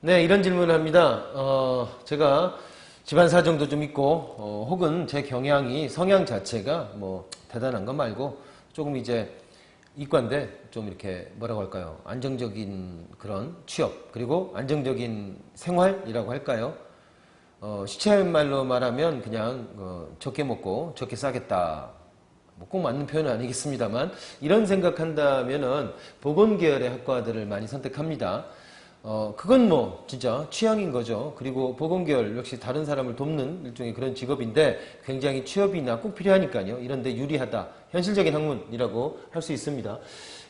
네, 이런 질문을 합니다. 어, 제가 집안 사정도 좀 있고, 어, 혹은 제 경향이 성향 자체가 뭐 대단한 건 말고 조금 이제 이과인데 좀 이렇게 뭐라고 할까요? 안정적인 그런 취업, 그리고 안정적인 생활이라고 할까요? 어, 시체 말로 말하면 그냥 어, 적게 먹고 적게 싸겠다. 뭐 꼭 맞는 표현은 아니겠습니다만 이런 생각한다면은 보건 계열의 학과들을 많이 선택합니다. 어, 그건 뭐 진짜 취향인 거죠. 그리고 보건 계열 역시 다른 사람을 돕는 일종의 그런 직업인데 굉장히 취업이나 꼭 필요하니까요. 이런데 유리하다. 현실적인 학문이라고 할 수 있습니다.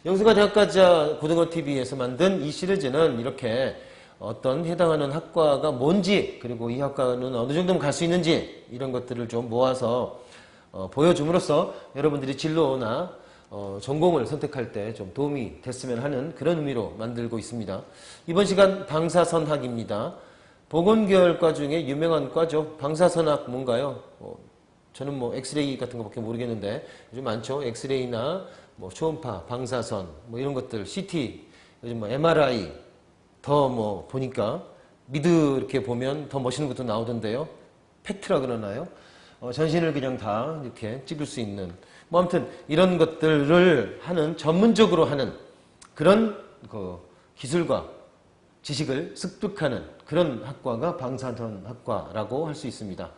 영수가 대학가자 고등어 TV에서 만든 이 시리즈는 이렇게 어떤 해당하는 학과가 뭔지 그리고 이 학과는 어느 정도면 갈 수 있는지 이런 것들을 좀 모아서 어, 보여줌으로써 여러분들이 진로나 어, 전공을 선택할 때 좀 도움이 됐으면 하는 그런 의미로 만들고 있습니다. 이번 시간 방사선학입니다. 보건계열과 중에 유명한 과죠. 방사선학 뭔가요? 어, 저는 뭐 엑스레이 같은 거밖에 모르겠는데 요즘 많죠. 엑스레이나 뭐 초음파, 방사선 뭐 이런 것들, CT, 요즘 뭐 MRI 더 뭐 보니까 미드 이렇게 보면 더 멋있는 것도 나오던데요. 팩트라 그러나요? 어, 전신을 그냥 다 이렇게 찍을 수 있는 뭐 아무튼 이런 것들을 하는 전문적으로 하는 그런 그 기술과 지식을 습득하는 그런 학과가 방사선 학과라고 할 수 있습니다.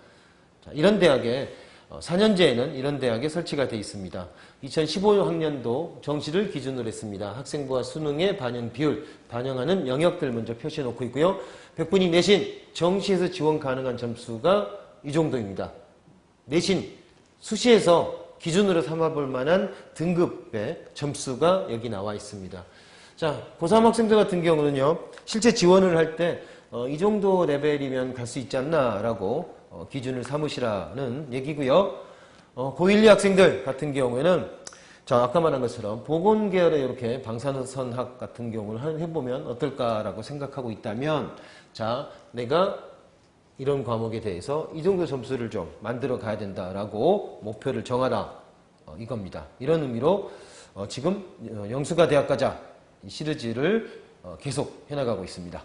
자, 이런 대학에 어, 4년제에는 이런 대학에 설치가 되어 있습니다. 2015학년도 정시를 기준으로 했습니다. 학생부와 수능의 반영 비율, 반영하는 영역들 먼저 표시해 놓고 있고요. 100분이 내신 정시에서 지원 가능한 점수가 이 정도입니다. 내신 수시에서 기준으로 삼아볼 만한 등급의 점수가 여기 나와 있습니다. 자, 고3 학생들 같은 경우는요, 실제 지원을 할 때, 어, 이 정도 레벨이면 갈 수 있지 않나라고 어, 기준을 삼으시라는 얘기고요. 어, 고1, 2 학생들 같은 경우에는 자, 아까 말한 것처럼 보건 계열의 이렇게 방사선학 같은 경우를 한- 해보면 어떨까라고 생각하고 있다면, 자, 내가 이런 과목에 대해서 이 정도 점수를 좀 만들어 가야 된다라고 목표를 정하라 어, 이겁니다. 이런 의미로 어, 지금 어, 영수가 대학 가자 이 시리즈를 어, 계속 해나가고 있습니다.